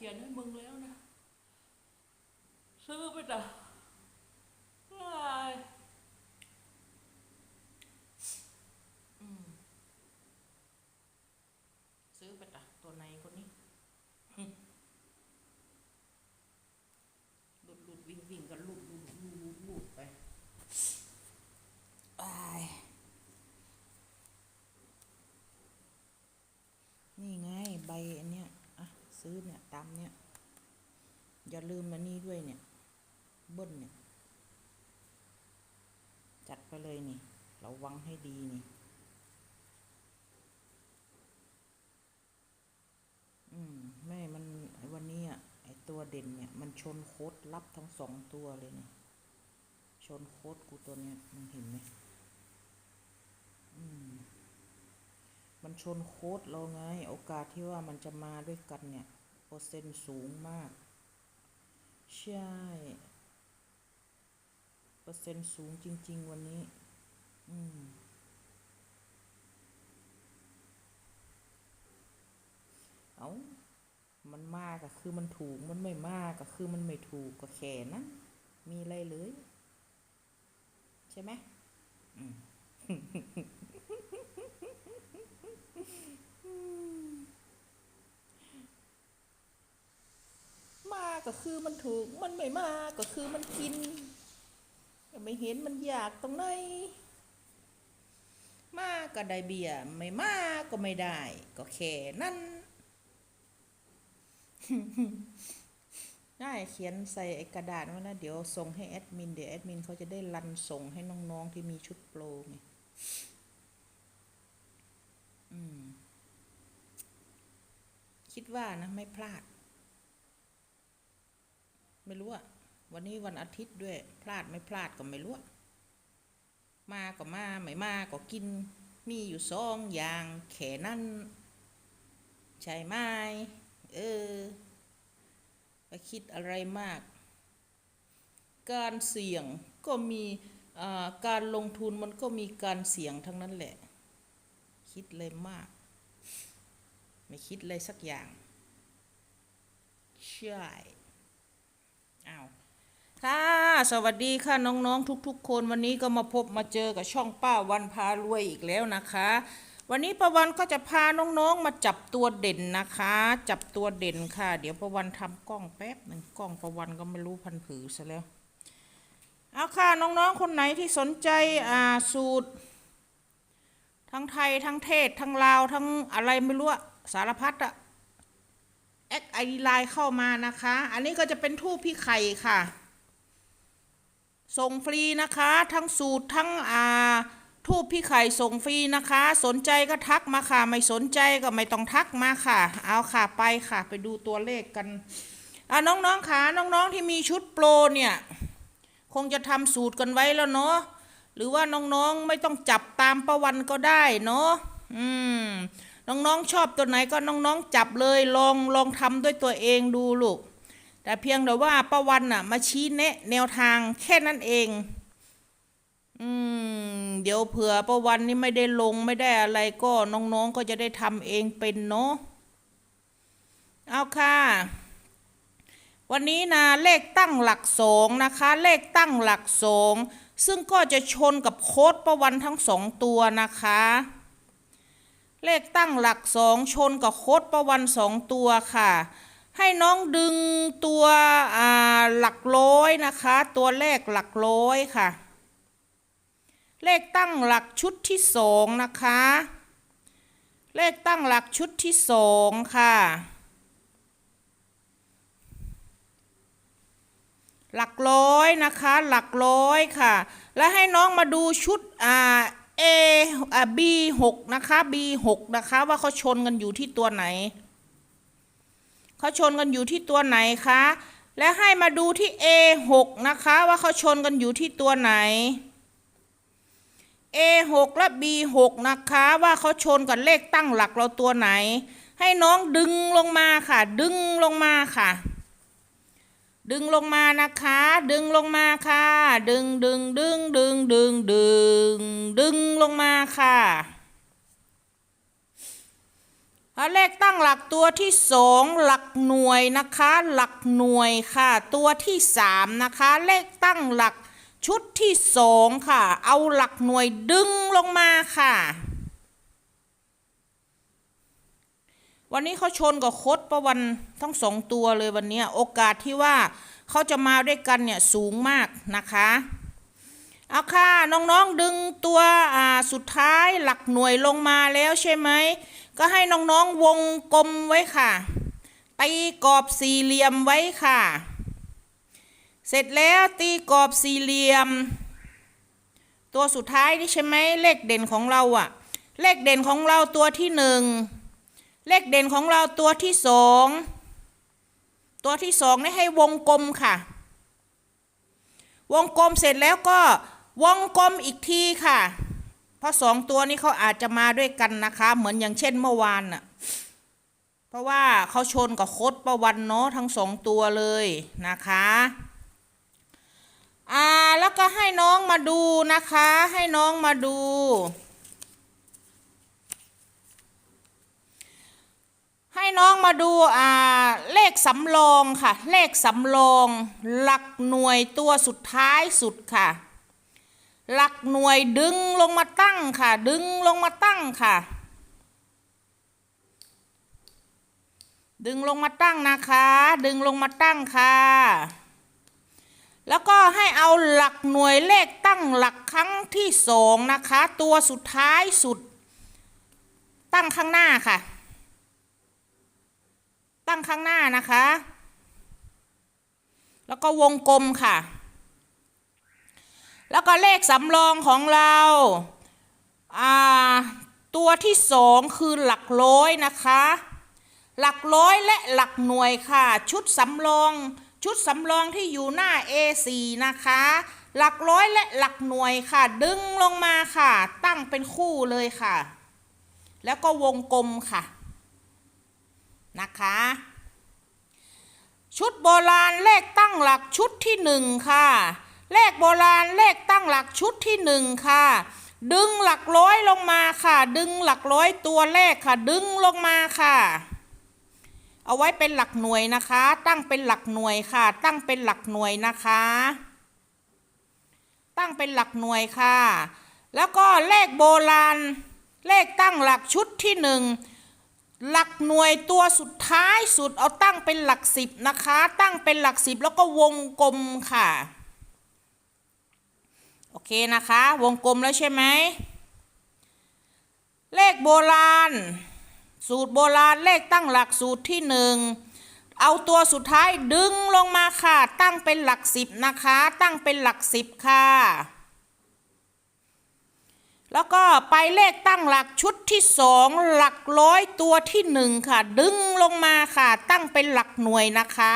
เขียนให้มึงแล้วนะ ซื้อไปจ้ะว้ายอืมซื้อไปจ้ะตัวในคนนี้หึหลุดหลุดวิ่งวิ่งกันหลุดหลุดหลุดหลุดหลุดไปอ้ายนี่ไงใบอันเนี้ยอะซื้อเนี่ยตามเนี้ย อย่าลืมอันนี้ด้วยเนี่ยเบิ้ลเนี่ย จัดไปเลยนี่ระวังให้ดีนี่ อืมแม่มันไอ้วันนี้อะไอตัวเด่นเนี่ย มันชนโคตรลับทั้งสองตัวเลยเนี่ย ชนโคตรกูตัวเนี้ยมึงเห็นไหมอืมมันชนโคตรเราไง โอกาสที่ว่ามันจะมาด้วยกันเนี่ย เปอร์เซ็นต์สูงมาก ใช่ เปอร์เซ็นต์สูงจริง ๆ วันนี้ อืม เอามันมากก็คือมันถูก มันไม่มากก็คือมันไม่ถูกก็แค่นั้นมีอะไรเลย ใช่ไหมอืม มาก็คือมันถูก มันไม่มาก็คือมันกินก็ไม่เห็นมันอยากตรงไหนมาก็ได้เบียร์ไม่มาก็ไม่ได้ ก็แค่นั้นได้เขียนใส่ไอ้กระดาษไว้นะ เดี๋ยวส่งให้แอดมิน เดี๋ยวแอดมินเขาจะได้รันส่งให้น้องๆที่มีชุดโปรไงอืมคิดว่านะ ไม่พลาด ไม่รู้อะวันนี้วันอาทิตย์ด้วย พลาดไม่พลาดก็ไม่รู้ มาก็มา ไม่มาก็กิน มีอยู่สองอย่างแค่นั้นใช่ไหมเออไปคิดอะไรมาก การเสี่ยงก็มีอ่าการลงทุนมันก็มีการเสี่ยงทั้งนั้นแหละ คิดเลยมาก ไม่คิดเลยสักอย่าง ใช่ อ้าวค่ะสวัสดีค่ะน้องๆทุกๆ คนวันนี้ก็มาพบมาเจอกับช่องป้าวันพารวยอีกแล้วนะคะ วันนี้ประวันก็จะพาน้องๆมาจับตัวเด่นนะคะ จับตัวเด่นค่ะ เดี๋ยวประวันทำกล้องแป๊บหนึ่งกล้องประวันก็ไม่รู้พันผือซะแล้วเอาค่ะน้องๆคนไหนที่สนใจอ่าสูตร ทั้งไทยทั้งเทศทั้งลาวทั้งอะไรไม่รู้สารพัดอะ แอดไอดีไลน์เข้ามานะคะ อันนี้ก็จะเป็นทูปพี่ไข่ค่ะ ส่งฟรีนะคะ ทั้งสูตรทั้งอ่าทูปพี่ไข่ส่งฟรีนะคะ สนใจก็ทักมาค่ะ ไม่สนใจก็ไม่ต้องทักมาค่ะ เอาค่ะไปค่ะ ไปดูตัวเลขกันอ่าน้องๆค่ะน้องๆที่มีชุดโปรเนี่ย คงจะทำสูตรกันไว้แล้วเนาะหรือว่าน้องๆไม่ต้องจับตามประวันก็ได้เนาะอืม น้องๆชอบตัวไหนก็น้องๆจับเลยลองลองทำด้วยตัวเองดูลูก แต่เพียงแต่ว่าประวันน่ะมาชี้แนะแนวทางแค่นั้นเอง อืม เดี๋ยวเผื่อประวันนี้ไม่ได้ลงไม่ได้อะไรก็น้องๆก็จะได้ทำเองเป็นเนาะเอาค่ะวันนี้นะเลขตั้งหลักสองนะคะ เลขตั้งหลักสองซึ่งก็จะชนกับโค้ดประวันทั้งสองตัวนะคะ เลขตั้งหลักสองชนกับโคดประวันสองตัวค่ะ ให้น้องดึงตัวหลักร้อยนะคะ ตัวเลขหลักร้อยค่ะ เลขตั้งหลักชุดที่สองนะคะ เลขตั้งหลักชุดที่สองค่ะ หลักร้อยนะคะ หลักร้อยค่ะ แล้วให้น้องมาดูชุดอ่า A อ่า B หกนะคะ B หกนะคะว่าเขาชนกันอยู่ที่ตัวไหนเขาชนกันอยู่ที่ตัวไหนคะ และให้มาดูที่ A หกนะคะว่าเขาชนกันอยู่ที่ตัวไหน A หกและ B หกนะคะว่าเขาชนกับเลขตั้งหลักเราตัวไหน ให้น้องดึงลงมาค่ะ ดึงลงมาค่ะ ดึงลงมานะคะ ดึงลงมาค่ะ ดึงดึงดึงดึงดึงดึงดึงลงมาค่ะเลขตั้งหลักตัวที่สองหลักหน่วยนะคะ หลักหน่วยค่ะ ตัวที่สามนะคะ เลขตั้งหลักชุดที่สองค่ะ เอาหลักหน่วยดึงลงมาค่ะ วันนี้เขาชนกับโคดประวันทั้งสองตัวเลยวันนี้โอกาสที่ว่าเขาจะมาด้วยกันเนี่ยสูงมากนะคะเอาค่ะน้องๆดึงตัวอ่าสุดท้ายหลักหน่วยลงมาแล้วใช่ไหมก็ให้น้องๆวงกลมไว้ค่ะตีกรอบสี่เหลี่ยมไว้ค่ะ เสร็จแล้วตีกรอบสี่เหลี่ยม ตัวสุดท้ายนี่ใช่ไหมเลขเด่นของเราอะเลขเด่นของเราตัวที่หนึ่ง เลขเด่นของเราตัวที่สองตัวที่สองนี่ให้วงกลมค่ะ วงกลมเสร็จแล้วก็วงกลมอีกทีค่ะ เพราะสองตัวนี้เขาอาจจะมาด้วยกันนะคะ เหมือนอย่างเช่นเมื่อวานน่ะเพราะว่าเขาชนกับโคดประวันเนาะทั้งสองตัวเลยนะคะอ่าแล้วก็ให้น้องมาดูนะคะ ให้น้องมาดู ให้น้องมาดูอ่าเลขสำรองค่ะ เลขสำรองหลักหน่วยตัวสุดท้ายสุดค่ะ หลักหน่วยดึงลงมาตั้งค่ะ ดึงลงมาตั้งค่ะ ดึงลงมาตั้งนะคะ ดึงลงมาตั้งค่ะ แล้วก็ให้เอาหลักหน่วยเลขตั้งหลักครั้งที่สองนะคะ ตัวสุดท้ายสุด ตั้งข้างหน้าค่ะ ตั้งข้างหน้านะคะ แล้วก็วงกลมค่ะ แล้วก็เลขสำรองของเราอ่าตัวที่สองคือหลักร้อยนะคะ หลักร้อยและหลักหน่วยค่ะ ชุดสำรองชุดสำรองที่อยู่หน้า A4 นะคะ หลักร้อยและหลักหน่วยค่ะ ดึงลงมาค่ะ ตั้งเป็นคู่เลยค่ะ แล้วก็วงกลมค่ะ นะคะ ชุดโบราณเลขตั้งหลักชุดที่หนึ่งค่ะ เลขโบราณเลขตั้งหลักชุดที่หนึ่งค่ะ ดึงหลักร้อยลงมาค่ะ ดึงหลักร้อยตัวเลขค่ะ ดึงลงมาค่ะ เอาไว้เป็นหลักหน่วยนะคะ ตั้งเป็นหลักหน่วยค่ะ ตั้งเป็นหลักหน่วยนะคะ ตั้งเป็นหลักหน่วยค่ะ แล้วก็เลขโบราณเลขตั้งหลักชุดที่หนึ่ง หลักหน่วยตัวสุดท้ายสุดเอาตั้งเป็นหลักสิบนะคะ ตั้งเป็นหลักสิบแล้วก็วงกลมค่ะ โอเคนะคะ วงกลมแล้วใช่ไหม เลขโบราณ สูตรโบราณเลขตั้งหลักสูตรที่หนึ่งเอาตัวสุดท้ายดึงลงมาค่ะ ตั้งเป็นหลักสิบนะคะ ตั้งเป็นหลักสิบค่ะ แล้วก็ไปเลขตั้งหลักชุดที่สองหลักร้อยตัวที่หนึ่งค่ะ ดึงลงมาค่ะ ตั้งเป็นหลักหน่วยนะคะ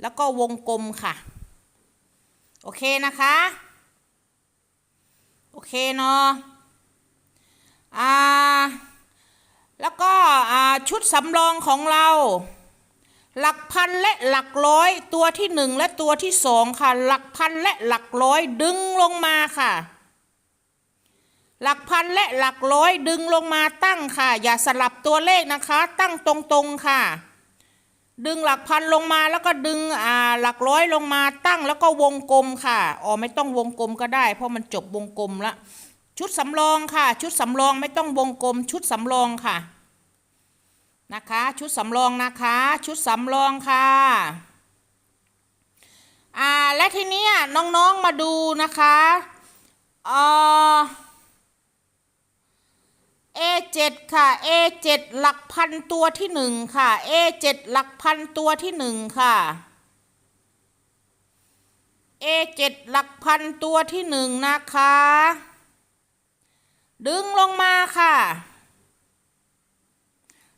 แล้วก็วงกลมค่ะ โอเคนะคะ โอเคเนาะอ่าแล้วก็อ่าชุดสำรองของเรา หลักพันและหลักร้อยตัวที่หนึ่งและตัวที่สองค่ะ หลักพันและหลักร้อยดึงลงมาค่ะ หลักพันและหลักร้อยดึงลงมาตั้งค่ะ อย่าสลับตัวเลขนะคะ ตั้งตรงๆค่ะ ดึงหลักพันลงมาแล้วก็ดึงอ่าหลักร้อยลงมาตั้งแล้วก็วงกลมค่ะอ๋อไม่ต้องวงกลมก็ได้ เพราะมันจบวงกลมละชุดสำรองค่ะ ชุดสำรองไม่ต้องวงกลม ชุดสำรองค่ะนะคะ ชุดสำรองนะคะ ชุดสำรองค่ะอ่าและทีนี้น้องๆมาดูนะคะเอ่อ A7 ค่ะ A7 หลักพันตัวที่หนึ่งค่ะ A7 หลักพันตัวที่หนึ่งค่ะ A7 หลักพันตัวที่หนึ่งนะคะ ดึงลงมาค่ะ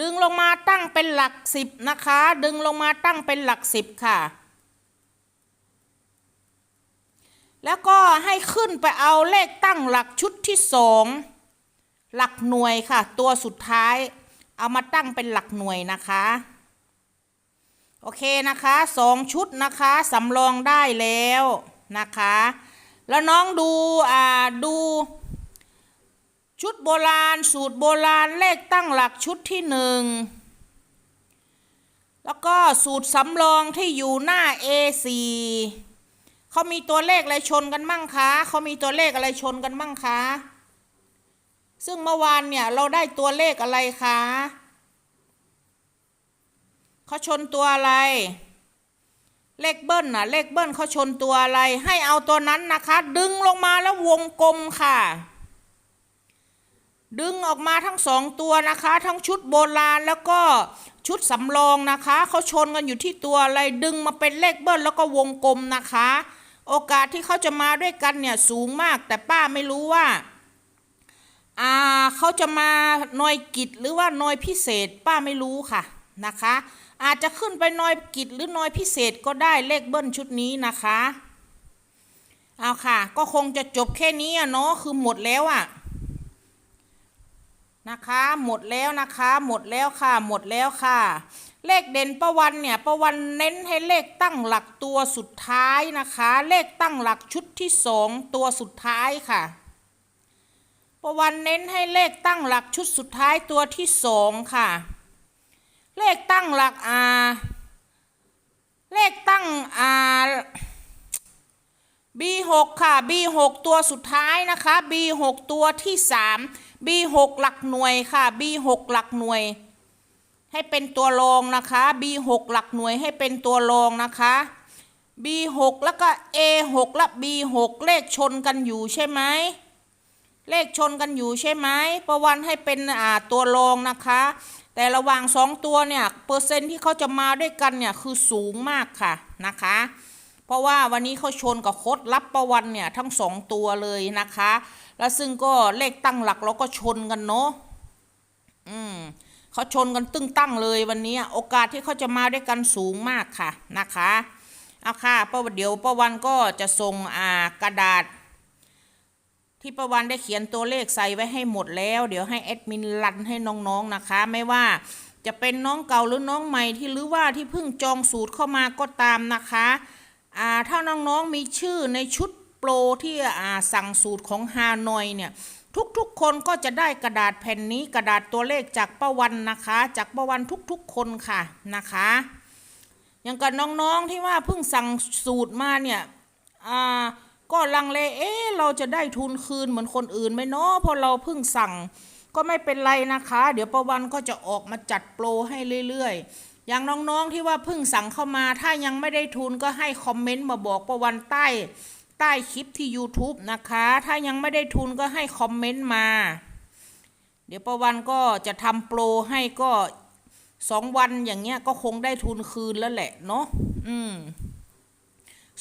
ดึงลงมาตั้งเป็นหลักสิบนะคะ ดึงลงมาตั้งเป็นหลักสิบค่ะ แล้วก็ให้ขึ้นไปเอาเลขตั้งหลักชุดที่สอง หลักหน่วยค่ะ ตัวสุดท้ายเอามาตั้งเป็นหลักหน่วยนะคะ โอเคนะคะสองชุดนะคะสำรองได้แล้วนะคะ แล้วน้องดูอ่าดูชุดโบราณ สูตรโบราณเลขตั้งหลักชุดที่หนึ่งแล้วก็สูตรสำรองที่อยู่หน้า A4 เขามีตัวเลขอะไรชนกันมั่งคะเขามีตัวเลขอะไรชนกันมั่งคะ ซึ่งเมื่อวานเนี่ยเราได้ตัวเลขอะไรคะเขาชนตัวอะไร เลขเบิ้ลน่ะ เลขเบิ้ลเขาชนตัวอะไร ให้เอาตัวนั้นนะคะ ดึงลงมาแล้ววงกลมค่ะ ดึงออกมาทั้งสองตัวนะคะ ทั้งชุดโบราณแล้วก็ชุดสำรองนะคะเขาชนกันอยู่ที่ตัวอะไร ดึงมาเป็นเลขเบิ้ลแล้วก็วงกลมนะคะ โอกาสที่เขาจะมาด้วยกันเนี่ยสูงมาก แต่ป้าไม่รู้ว่า อ่าเขาจะมาหน่วยกิจหรือว่าหน่วยพิเศษป้าไม่รู้ค่ะนะคะ อาจจะขึ้นไปหน่วยกิจหรือหน่วยพิเศษก็ได้เลขเบิ้ลชุดนี้นะคะเอาค่ะ ก็คงจะจบแค่นี้อะเนาะคือหมดแล้วอะนะคะ หมดแล้วนะคะ หมดแล้วค่ะ หมดแล้วค่ะ เลขเด่นประวันเนี่ยประวันเน้นให้เลขตั้งหลักตัวสุดท้ายนะคะ เลขตั้งหลักชุดที่สองตัวสุดท้ายค่ะ ประวันเน้นให้เลขตั้งหลักชุดสุดท้ายตัวที่สองค่ะ เลขตั้งหลักอ่าเลขตั้งอ่า B6 ค่ะ B6 ตัวสุดท้ายนะคะ B6 ตัวที่สาม B6 หลักหน่วยค่ะ B6 หลักหน่วย ให้เป็นตัวรองนะคะ B6 หลักหน่วยให้เป็นตัวรองนะคะ B6 แล้วก็ A6 และ B6 เลขชนกันอยู่ใช่ไหม เลขชนกันอยู่ใช่ไหมประวันให้เป็นอ่าตัวรองนะคะ แต่ระหว่างสองตัวเนี่ยเปอร์เซ็นต์ที่เขาจะมาด้วยกันเนี่ยคือสูงมากค่ะนะคะ เพราะว่าวันนี้เขาชนกับโคดรับประวันเนี่ยทั้งสองตัวเลยนะคะ แล้วซึ่งก็เลขตั้งหลักเราก็ชนกันเนาะอืมเขาชนกันตึ้งตั้งเลยวันนี้โอกาสที่เขาจะมาด้วยกันสูงมากค่ะนะคะเอาค่ะป้าเดี๋ยวป้าวันก็จะส่งอ่ากระดาษ ที่ประวันได้เขียนตัวเลขใส่ไว้ให้หมดแล้ว เดี๋ยวให้แอดมินรันให้น้องๆนะคะ ไม่ว่าจะเป็นน้องเก่าหรือน้องใหม่ที่หรือว่าที่เพิ่งจองสูตรเข้ามาก็ตามนะคะอ่าถ้าน้องๆมีชื่อในชุดโปรที่อ่าสั่งสูตรของฮานอยเนี่ยทุกๆ คนก็จะได้กระดาษแผ่นนี้กระดาษตัวเลขจากป้าวันนะคะ จากป้าวันทุกๆ คนค่ะนะคะอย่างกับน้องๆที่ว่าเพิ่งสั่งสูตรมาเนี่ยอ่า ก็ลังเลเอ๊ะเราจะได้ทุนคืนเหมือนคนอื่นไหมเนาะเพราะเราเพิ่งสั่ง ก็ไม่เป็นไรนะคะ เดี๋ยวประวันก็จะออกมาจัดโปรให้เรื่อยๆ อย่างน้องๆที่ว่าเพิ่งสั่งเข้ามาถ้ายังไม่ได้ทุนก็ให้คอมเมนต์มาบอกประวันใต้ ใต้คลิปที่ YouTube นะคะ ถ้ายังไม่ได้ทุนก็ให้คอมเมนต์มา เดี๋ยวประวันก็จะทำโปรให้ก็สองวันอย่างเงี้ยก็คงได้ทุนคืนแล้วแหละเนาะอืม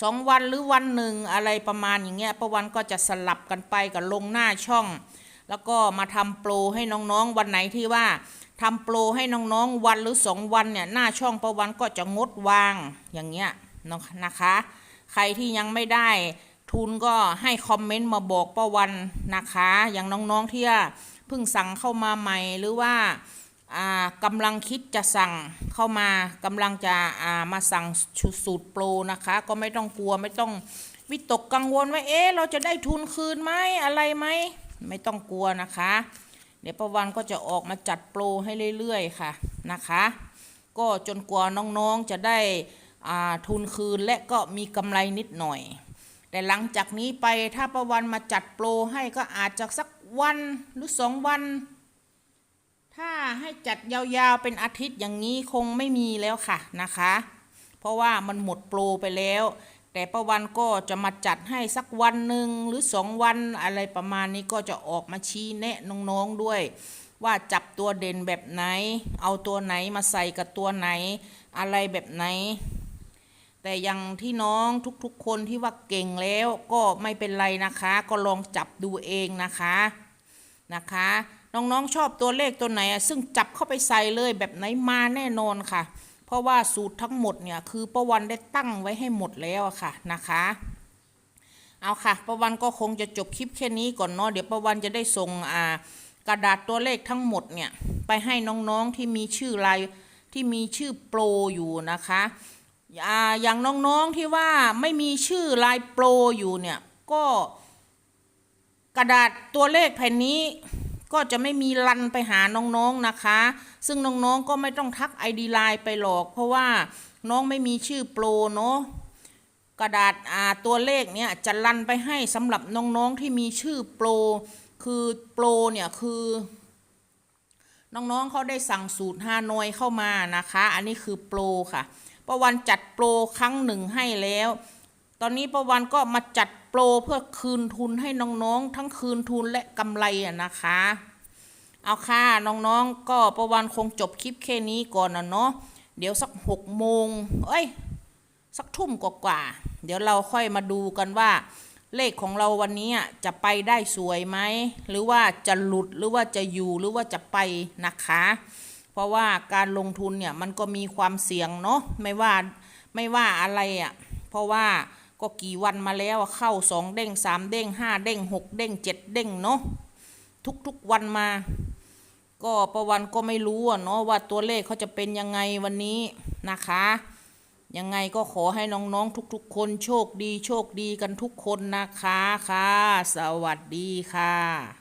สองวันหรือวันหนึ่งอะไรประมาณอย่างเงี้ยประวันก็จะสลับกันไปกับลงหน้าช่อง แล้วก็มาทำโปรให้น้องๆ วันไหนที่ว่าทำโปรให้น้องๆ วันหรือสองวันเนี่ยหน้าช่องประวันก็จะงดวางอย่างเงี้ยนะนะคะ ใครที่ยังไม่ได้ทุนก็ให้คอมเมนต์มาบอกประวันนะคะ อย่างน้องๆที่เพิ่งสั่งเข้ามาใหม่หรือว่า กำลังคิดจะสั่งเข้ามากำลังจะามาสั่งชุดสูตรโปรนะคะ ก็ไม่ต้องกลัวไม่ต้องวิตกกังวลว่าเอ๊ะเราจะได้ทุนคืนไหมอะไรไหมไม่ต้องกลัวนะคะ เดี๋ยวประวันก็จะออกมาจัดโปรให้เรื่อยๆค่ะนะคะ ก็จนกว่าน้องๆจะได้ทุนคืนและก็มีกำไรนิดหน่อย แต่หลังจากนี้ไปถ้าประวันมาจัดโปรให้ก็อาจจะสักวันหรือสองวัน ถ้าให้จัดยาวๆเป็นอาทิตย์อย่างนี้คงไม่มีแล้วค่ะนะคะ เพราะว่ามันหมดโปรไปแล้ว แต่ประวันก็จะมาจัดให้สักวันหนึ่งหรือสองวันอะไรประมาณนี้ก็จะออกมาชี้แนะน้องๆด้วย ว่าจับตัวเด่นแบบไหน เอาตัวไหนมาใส่กับตัวไหน อะไรแบบไหน แต่อย่างที่น้องทุกๆคนที่ว่าเก่งแล้วก็ไม่เป็นไรนะคะ ก็ลองจับดูเองนะคะนะคะ น้องๆชอบตัวเลขตัวไหนอะซึ่งจับเข้าไปใส่เลยแบบไหนมาแน่นอนค่ะ เพราะว่าสูตรทั้งหมดเนี่ยคือประวันได้ตั้งไว้ให้หมดแล้วค่ะนะคะเอาค่ะ ประวันก็คงจะจบคลิปแค่นี้ก่อนเนาะเดี๋ยวประวันจะได้ส่งอ่ากระดาษตัวเลขทั้งหมดเนี่ยไปให้น้องๆที่มีชื่อรายที่มีชื่อโปรอยู่นะคะอย่างน้องๆที่ว่าไม่มีชื่อลายโปรอยู่เนี่ยก็กระดาษตัวเลขแผ่นนี้ ก็จะไม่มีรันไปหาน้องๆนะคะ ซึ่งน้องๆก็ไม่ต้องทัก ID ไลน์ไปหรอก เพราะว่าน้องไม่มีชื่อโปรเนาะกระดาษอ่าตัวเลขเนี่ยจะรันไปให้สำหรับน้องๆที่มีชื่อโปร คือโปรเนี่ยคือน้องๆเขาได้สั่งสูตรฮานอยเข้ามานะคะ อันนี้คือโปรค่ะประวันจัดโปรครั้งหนึ่งให้แล้ว ตอนนี้ประวันก็มาจัด โปรเพื่อคืนทุนให้น้องๆ ทั้งคืนทุนและกำไรอะนะคะ เอาค่ะน้องๆ ก็ประวันคงจบคลิปแค่นี้ก่อนนะเนาะเดี๋ยวสักหกโมงเอ้ย สักทุ่มกว่าๆเดี๋ยวเราค่อยมาดูกันว่า เลขของเราวันนี้อะจะไปได้สวยไหม หรือว่าจะหลุดหรือว่าจะอยู่หรือว่าจะไปนะคะ เพราะว่าการลงทุนเนี่ยมันก็มีความเสี่ยงเนาะไม่ว่าไม่ว่าอะไรอะ่ะเพราะว่า ก็กี่วันมาแล้วเข้าสองเด้งสามเด้งห้าเด้งหกเด้งเจ็ดเด้งเนาะทุกๆวันมา ก็ประวันก็ไม่รู้เนาะว่าตัวเลขเขาจะเป็นยังไงวันนี้นะคะ ยังไงก็ขอให้น้องๆทุกๆ คนโชคดีโชคดีกันทุกคนนะคะค่ะ สวัสดีค่ะ